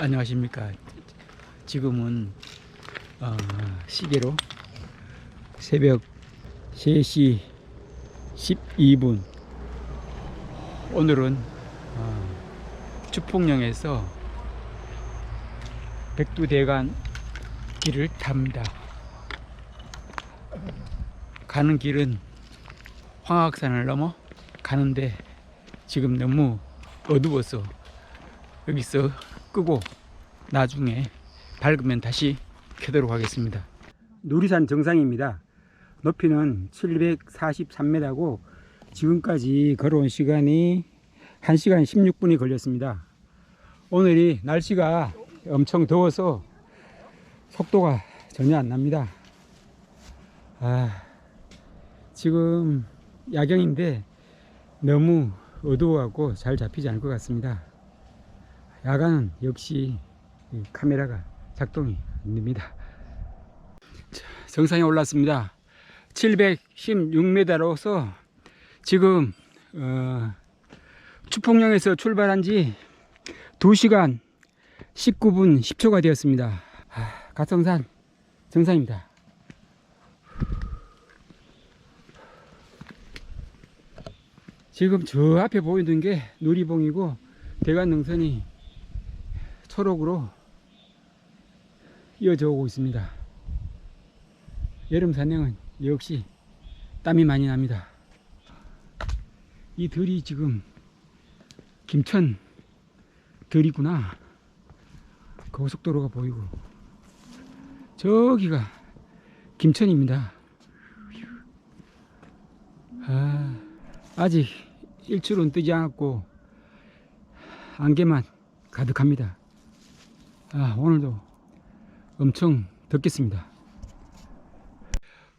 안녕하십니까. 지금은 어, 시계로 새벽 3시 12분. 오늘은 어, 추풍령에서 백두대간 길을 탑니다. 가는 길은 황악산을 넘어 가는데 지금 너무 어두워서 여기서 끄고 나중에 밝으면 다시 켜도록 하겠습니다. 누리산 정상입니다. 높이는 743m고 지금까지 걸어온 시간이 1시간 16분이 걸렸습니다. 오늘이 날씨가 엄청 더워서 속도가 전혀 안 납니다. 아, 지금 야경인데 너무 어두워하고 잘 잡히지 않을 것 같습니다. 야간은 역시 이 카메라가 작동이 안 됩니다. 자, 정상에 올랐습니다. 716m로서 지금 어, 추풍령에서 출발한 지 2시간 19분 10초가 되었습니다. 아, 가성산 정상입니다. 지금 저 앞에 보이는 게 누리봉이고 대관능선이 초록으로 이어져 오고 있습니다. 여름 산행은 역시 땀이 많이 납니다. 이 들이 지금 김천 들이구나. 고속도로가 보이고 저기가 김천입니다. 아, 아직 일출은 뜨지 않았고 안개만 가득합니다. 아, 오늘도 엄청 덥겠습니다.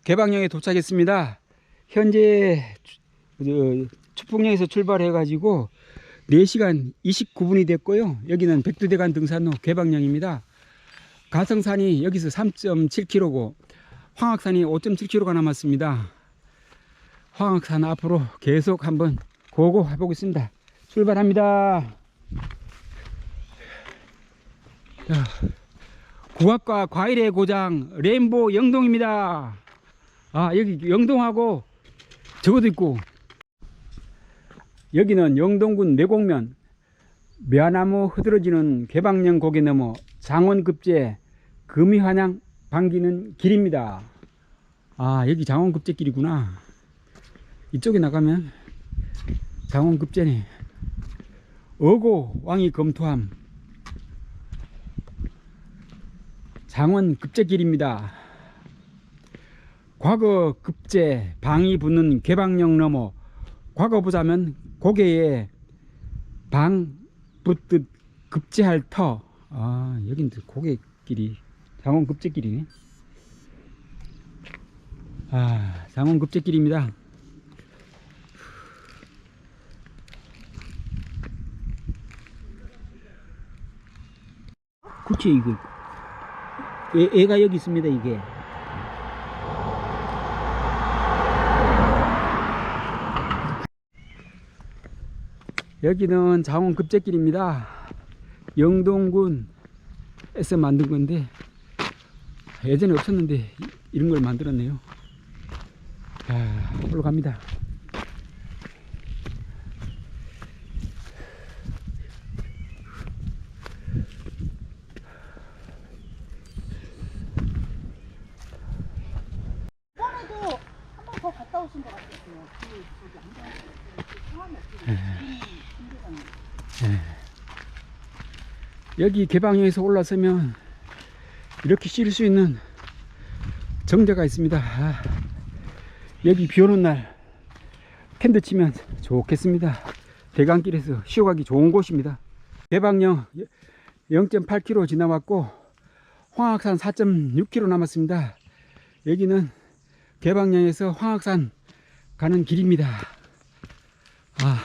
개방령에 도착했습니다. 현재 추- 저, 추풍령에서 출발해 가지고 4시간 29분이 됐고요. 여기는 백두대간 등산로 개방령입니다. 가성산이 여기서 3.7km고 황악산이 5.7km가 남았습니다. 황악산 앞으로 계속 한번 고고 해보겠습니다. 출발합니다. 자, 국악과 과일의 고장 레인보 영동입니다. 아 여기 영동하고 저것도 있고 여기는 영동군 내곡면 묘나무 흐드러지는 개방령 고개 넘어 장원급제 금이환양 반기는 길입니다. 아 여기 장원급제 길이구나. 이쪽에 나가면 장원급제네. 어고 왕이 검토함 장원 급제길입니다. 과거 급제 방이 붙는 개방령 넘어 과거 보자면 고개에 방 붙듯 급제할 터. 아 여긴 또 고개길이 장원 급제길이네. 아 장원 급제길입니다. 그치 이거 애, 애가 여기 있습니다 이게. 여기는 장원 급제길입니다. 영동군 에서 만든 건데 예전에 없었는데 이- 이런 걸 만들었네요. 자 올라갑니다 이번에도 한 번 더 갔다 오신 것 같았어요. 그 저기 안경 그 처음에 그 김대장 여기 개방형에서 올라서면 이렇게 쉴 수 있는 정자가 있습니다. 아, 여기 비 오는 날 텐트 치면 좋겠습니다. 대강길에서 쉬어가기 좋은 곳입니다. 개방령 0.8km 지나왔고 황악산 4.6km 남았습니다. 여기는 개방령에서 황악산 가는 길입니다. 아,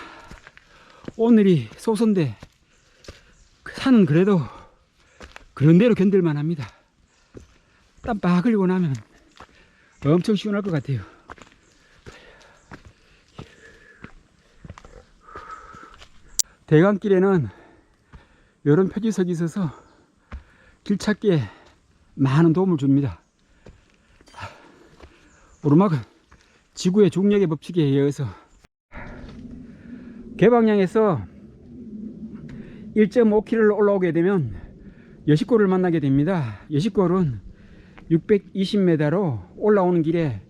오늘이 소선데 산은 그래도 그런 대로 견딜만 합니다. 땀 빡 흘리고 나면 엄청 시원할 것 같아요. 대강길에는 이런 표지석이 있어서 길 찾기에 많은 도움을 줍니다. 오르막은 지구의 중력의 법칙에 의해서 개방량에서 1.5km를 올라오게 되면 여식골을 만나게 됩니다. 여식골은 620m로 올라오는 길에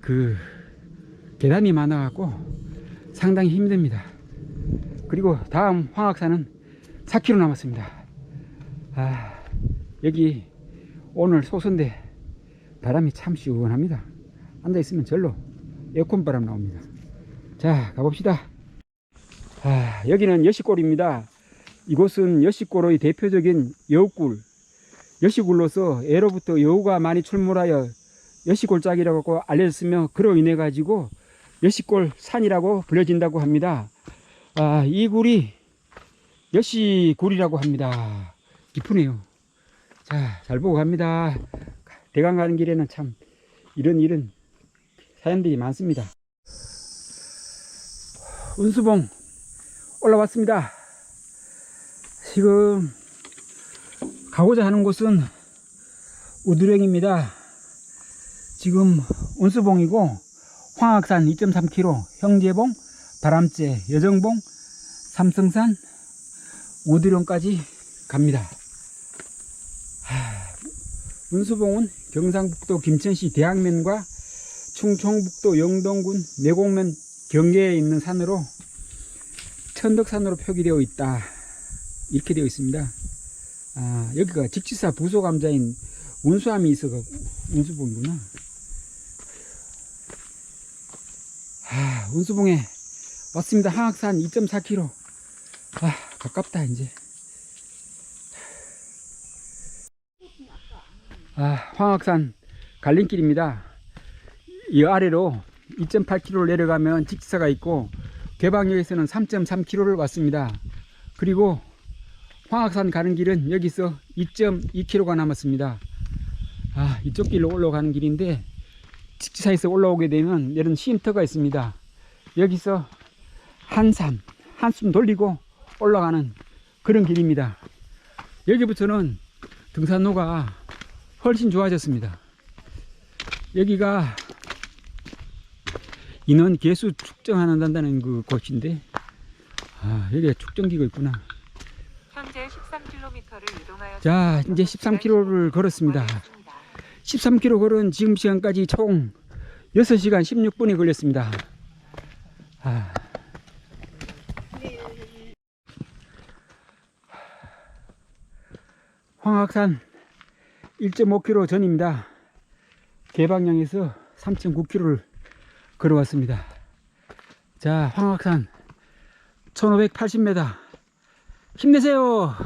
그 계단이 많아갖고 상당히 힘듭니다. 그리고 다음 황악산은 4km 남았습니다. 아, 여기 오늘 소선대 바람이 참 시원합니다. 앉아 있으면 절로 에어컨 바람 나옵니다. 자, 가봅시다. 아, 여기는 여시골입니다. 이곳은 여시골의 대표적인 여우굴, 여시굴로서 예로부터 여우가 많이 출몰하여 여시골짝이라고 알려졌으며 그로 인해 가지고 여시골 산이라고 불려진다고 합니다. 아, 이 굴이 여시굴이라고 합니다. 깊으네요. 자, 잘 보고 갑니다. 대강 가는 길에는 참 이런 이런 사연들이 많습니다. 운수봉 올라왔습니다. 지금 가고자 하는 곳은 우두령입니다. 지금 운수봉이고 황악산 2.3km, 형제봉, 바람재, 여정봉, 삼성산, 우두령까지 갑니다. 하, 운수봉은 경상북도 김천시 대학면과 충청북도 영동군 내곡면 경계에 있는 산으로 천덕산으로 표기되어 있다. 이렇게 되어 있습니다. 아, 여기가 직지사 부소감자인 운수함이 있어서 운수봉이구나. 아, 운수봉에 왔습니다. 항악산 2.4km. 아, 가깝다, 이제. 아, 황악산 갈림길입니다. 이 아래로 2.8km를 내려가면 직지사가 있고 개방역에서는 3.3km를 왔습니다. 그리고 황악산 가는 길은 여기서 2.2km가 남았습니다. 아, 이쪽 길로 올라가는 길인데 직지사에서 올라오게 되면 이런 쉼터가 있습니다. 여기서 한삼, 한숨 돌리고 올라가는 그런 길입니다. 여기부터는 등산로가 훨씬 좋아졌습니다. 여기가 인원 개수 측정한다는 그 곳인데 아 여기가 측정기가 있구나. 현재 13km를 이동하여 자 이제 13km를 걸었습니다. 13km 걸은 지금 시간까지 총 6시간 16분이 걸렸습니다. 아. 황악산 1.5km 전입니다. 개방량에서 3.9km를 걸어왔습니다. 자, 황악산 1580m. 힘내세요!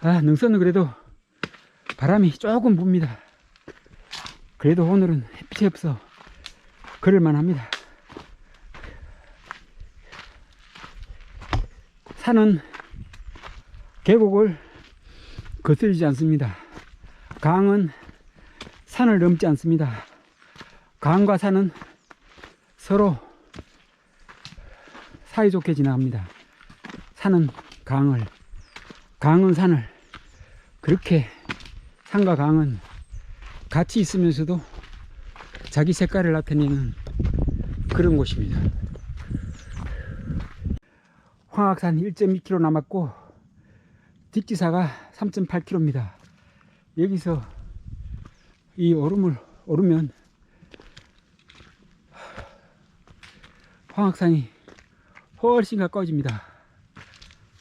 아, 능선은 그래도 바람이 조금 붑니다. 그래도 오늘은 햇빛이 없어 걸을만 합니다. 산은 계곡을 거슬리지 않습니다. 강은 산을 넘지 않습니다. 강과 산은 서로 사이좋게 지나갑니다. 산은 강을, 강은 산을, 그렇게 산과 강은 같이 있으면서도 자기 색깔을 나타내는 그런 곳입니다. 황악산 1.2km 남았고, 뒷지사가 3.8km입니다. 여기서 이 얼음을 오르면 황악산이 훨씬 가까워집니다.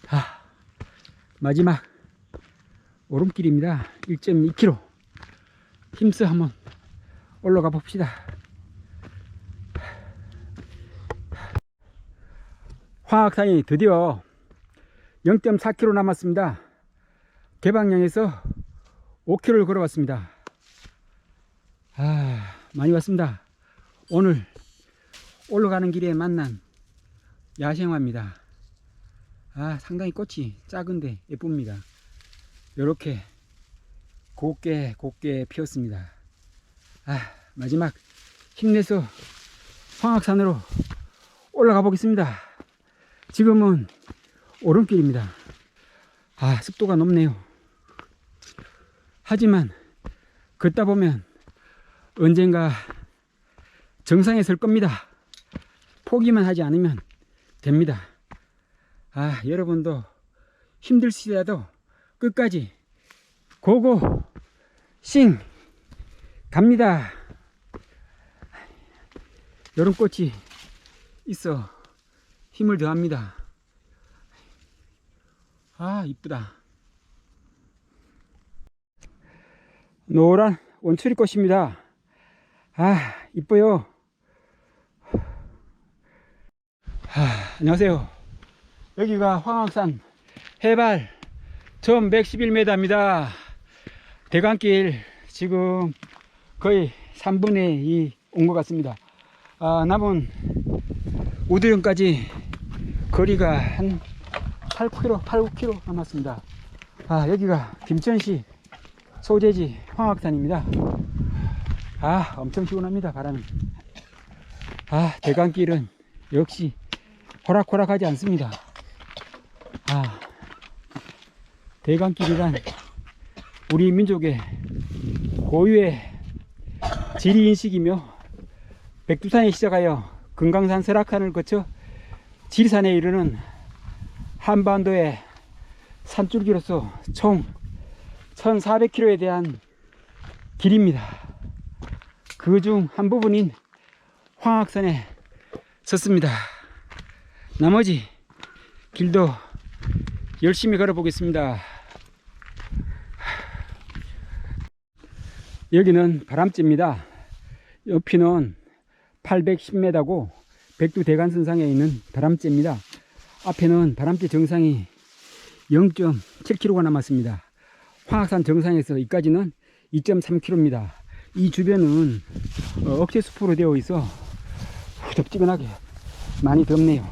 아, 마지막 오름길입니다. 1.2km. 힘써 한번 올라가 봅시다. 황악산이 드디어 0.4km 남았습니다. 개방량에서 5km를 걸어왔습니다. 아, 많이 왔습니다. 오늘 올라가는 길에 만난 야생화입니다. 아, 상당히 꽃이 작은데 예쁩니다. 이렇게 곱게 곱게 피었습니다. 아, 마지막 힘내서 황악산으로 올라가 보겠습니다. 지금은 오름길입니다. 아, 습도가 높네요. 하지만 걷다 보면 언젠가 정상에 설 겁니다. 포기만 하지 않으면 됩니다. 아, 여러분도 힘들시더라도 끝까지 고고 싱 갑니다. 여름꽃이 있어 힘을 더합니다. 아, 이쁘다. 노란 원추리꽃입니다. 아, 이뻐요. 아, 안녕하세요. 여기가 황학산 해발 1111m입니다. 대강길 지금 거의 3분의 2 온 것 같습니다. 아, 남은 우두령까지 거리가 한 8km, 8, 9km 남았습니다. 아, 여기가 김천시 소재지 황학산입니다. 아, 엄청 시원합니다, 바람이. 아, 대강길은 역시 호락호락하지 않습니다. 아, 대강길이란 우리 민족의 고유의 지리인식이며 백두산에 시작하여 금강산 설악산을 거쳐 지리산에 이르는 한반도의 산줄기로서 총 1400km에 대한 길입니다. 그 중 한 부분인 황학산에 섰습니다. 나머지 길도 열심히 걸어 보겠습니다. 여기는 바람지입니다. 옆이는 810m고 백두 대간선상에 있는 바람지입니다. 앞에는 바람지 정상이 0.7km가 남았습니다. 황학산 정상에서 이까지는 2.3km입니다. 이 주변은 어, 억새숲으로 되어 있어 후덥지근하게 많이 덥네요.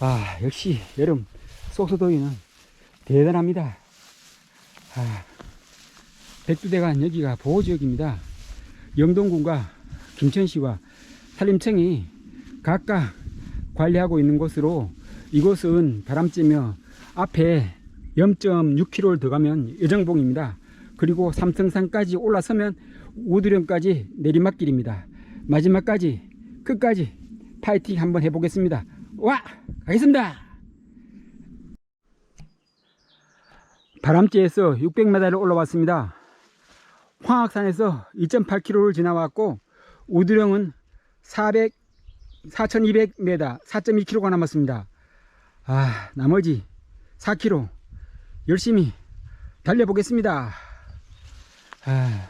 아, 역시 여름 소소더위는 대단합니다. 아, 백두대간 여기가 보호지역입니다. 영동군과 김천시와 산림청이 각각 관리하고 있는 곳으로 이곳은 바람찌며 앞에 0.6km를 더 가면 여정봉입니다. 그리고 삼성산까지 올라서면 우두령까지 내리막길입니다. 마지막까지 끝까지 파이팅 한번 해보겠습니다. 와! 가겠습니다! 바람지에서 600m를 올라왔습니다. 황학산에서 2.8km를 지나왔고 우두령은 400, 4200m, 4.2km가 남았습니다. 아, 나머지 4km 열심히 달려보겠습니다. 아,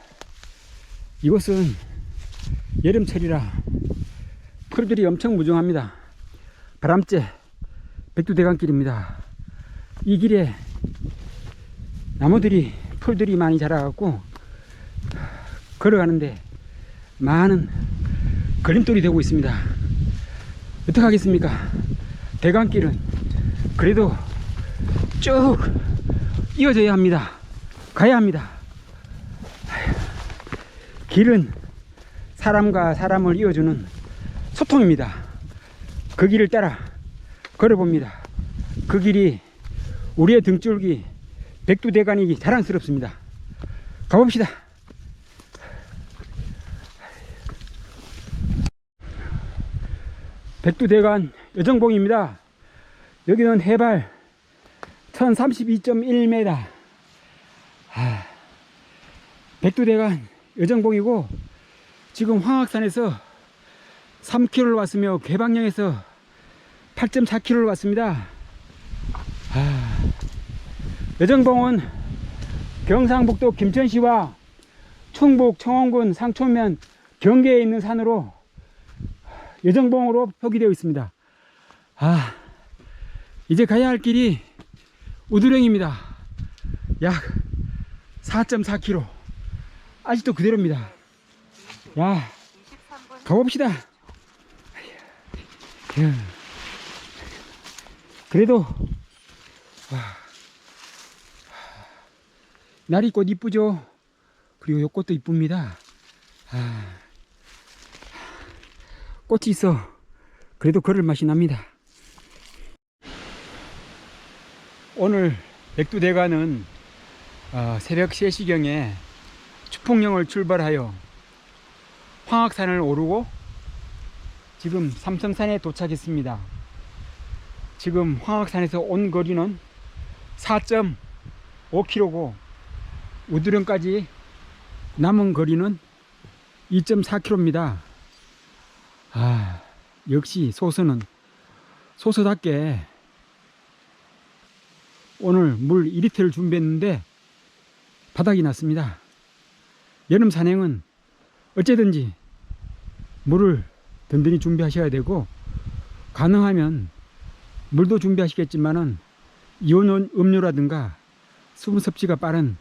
이곳은 여름철이라 풀들이 엄청 무정합니다. 바람째 백두대간길입니다. 이 길에 나무들이 풀들이 많이 자라갖고 걸어가는데 많은 걸림돌이 되고 있습니다. 어떻게 하겠습니까? 대강길은 그래도 쭉 이어져야 합니다. 가야 합니다. 길은 사람과 사람을 이어주는 소통입니다. 그 길을 따라 걸어봅니다. 그 길이 우리의 등줄기 백두대간이 자랑스럽습니다. 가봅시다. 백두대간 여정봉입니다. 여기는 해발 1032.1m. 아, 백두대간 여정봉이고 지금 황학산에서 3km를 왔으며 개방령에서 8.4km를 왔습니다. 아, 여정봉은 경상북도 김천시와 충북 청원군 상초면 경계에 있는 산으로 여정봉으로 표기되어 있습니다. 아, 이제 가야 할 길이 우두령입니다. 약 4.4km. 아직도 그대로입니다. 야, 23분 가봅시다. 야. 그래도 와. 날이 꽃 이쁘죠? 그리고 요 꽃도 이쁩니다. 아. 꽃이 있어. 그래도 걸을 맛이 납니다. 오늘 백두대간은 어, 새벽 3시경에 추풍령을 출발하여 황악산을 오르고 지금 삼성산에 도착했습니다. 지금 황악산에서 온 거리는 4.5km고 우두령까지 남은 거리는 2.4km입니다. 아, 역시 소서는 소서답게 오늘 물 2리터를 준비했는데 바닥이 났습니다. 여름 산행은 어쨌든지 물을 든든히 준비하셔야 되고 가능하면 물도 준비하시겠지만은 이온 음료라든가 수분 섭취가 빠른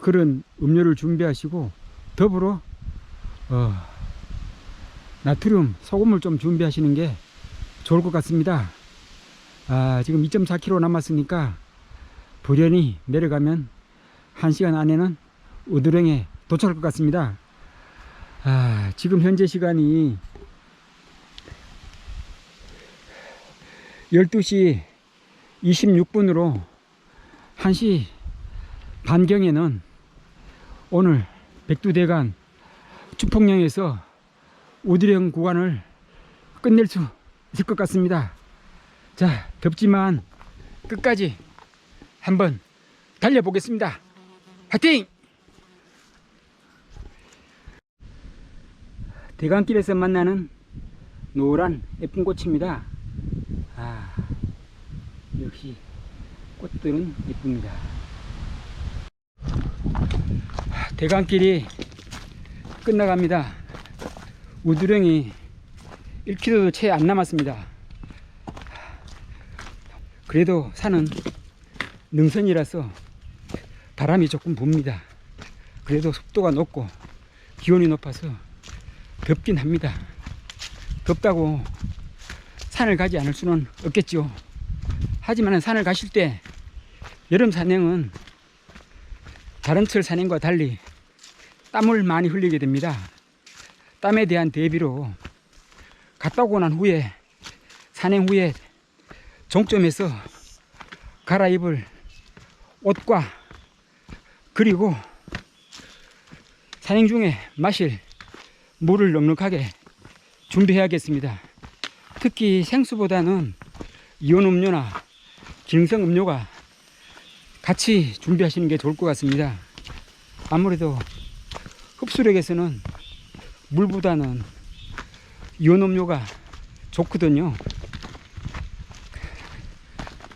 그런 음료를 준비하시고 더불어 어, 나트륨 소금을 좀 준비하시는 게 좋을 것 같습니다. 아, 지금 2.4km 남았으니까 부련히 내려가면 1시간 안에는 우드령에 도착할 것 같습니다. 아, 지금 현재 시간이 12시 26분으로 1시 반경에는 오늘 백두대간 추풍령에서 우드령 구간을 끝낼 수 있을 것 같습니다. 자, 덥지만 끝까지 한번 달려보겠습니다. 화이팅! 대강길에서 만나는 노란 예쁜 꽃입니다. 아, 역시 꽃들은 예쁩니다. 대강길이 끝나갑니다. 우두령이 1km도 채 안 남았습니다. 그래도 산은 능선이라서 바람이 조금 붑니다. 그래도 습도가 높고 기온이 높아서 덥긴 합니다. 덥다고 산을 가지 않을 수는 없겠죠. 하지만 산을 가실 때 여름 산행은 다른 철 산행과 달리 땀을 많이 흘리게 됩니다. 땀에 대한 대비로 갔다 오고 난 후에 산행 후에 종점에서 갈아입을 옷과 그리고 산행 중에 마실 물을 넉넉하게 준비해야겠습니다. 특히 생수보다는 이온 음료나 기능성 음료가 같이 준비하시는 게 좋을 것 같습니다. 아무래도 흡수력에서는 물보다는 이온 음료가 좋거든요.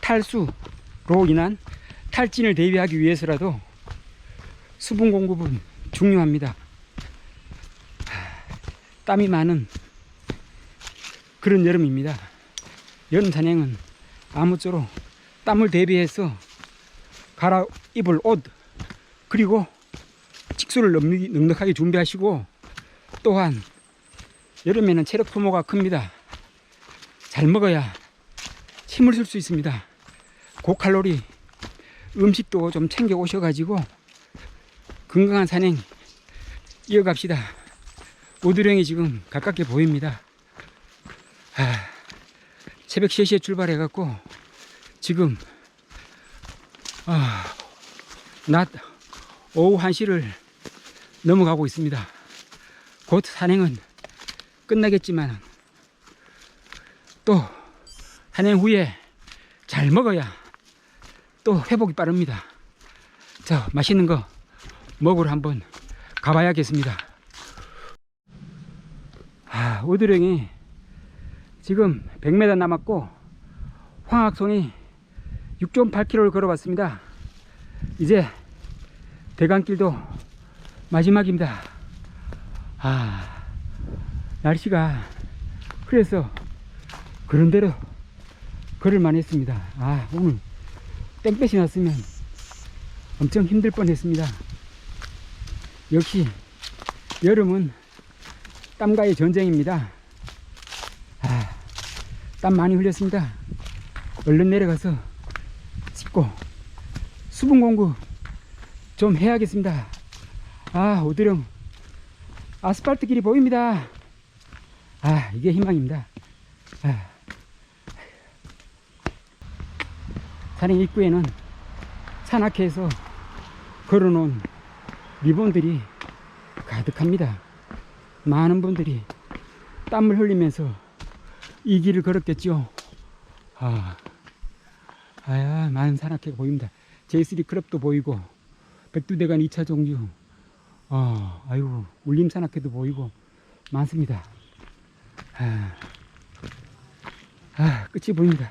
탈수로 인한 탈진을 대비하기 위해서라도 수분 공급은 중요합니다. 땀이 많은 그런 여름입니다. 여름 산행은 아무쪼록 땀을 대비해서 갈아 입을 옷 그리고 식수를 넉- 넉넉하게 준비하시고 또한 여름에는 체력 소모가 큽니다. 잘 먹어야 힘을 쓸 수 있습니다. 고칼로리 음식도 좀 챙겨 오셔가지고 건강한 산행 이어갑시다. 오두령이 지금 가깝게 보입니다. 아, 새벽 3시에 출발해갖고 지금 아, 낮 오후 1시를 넘어가고 있습니다. 곧 산행은 끝나겠지만 또 산행 후에 잘 먹어야 또 회복이 빠릅니다. 자, 맛있는 거 먹으러 한번 가봐야겠습니다. 아, 오드령이 지금 100m 남았고 황학송이 6.8km를 걸어봤습니다. 이제 대강길도 마지막입니다. 아, 날씨가 그래서 그런 대로 걸을 만 했습니다. 아, 오늘 땡볕이 났으면 엄청 힘들 뻔 했습니다. 역시 여름은 땀과의 전쟁입니다. 아, 땀 많이 흘렸습니다. 얼른 내려가서 씻고 수분 공급 좀 해야겠습니다. 아, 오드령 아스팔트 길이 보입니다. 아, 이게 희망입니다. 아. 산행 입구에는 산악회에서 걸어놓은 리본들이 가득합니다. 많은 분들이 땀을 흘리면서 이 길을 걸었겠죠. 아, 아야, 많은 산악회가 보입니다. J3 클럽도 보이고, 백두대간 2차 종류, 아, 아유, 울림 산악회도 보이고, 많습니다. 아, 아 끝이 보입니다.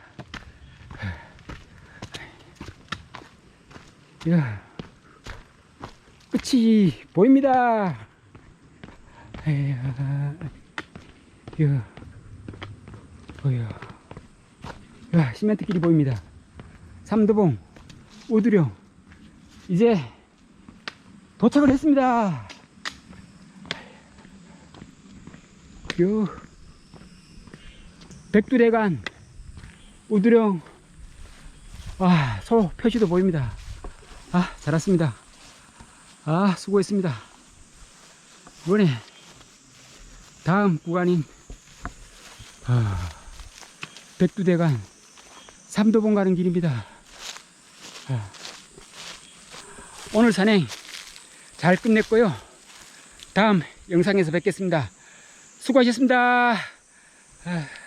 야, 끝이 보입니다. 에야, 야, 뭐야, 야, 시멘트 길이 보입니다. 삼도봉, 우두령, 이제 도착을 했습니다. 요, 백두대간, 우두령, 아, 소 표시도 보입니다. 아, 잘 왔습니다. 아, 수고했습니다. 이번에 다음 구간인 아, 백두대간 삼도봉 가는 길입니다. 아, 오늘 산행 잘 끝냈고요. 다음 영상에서 뵙겠습니다. 수고하셨습니다. 아.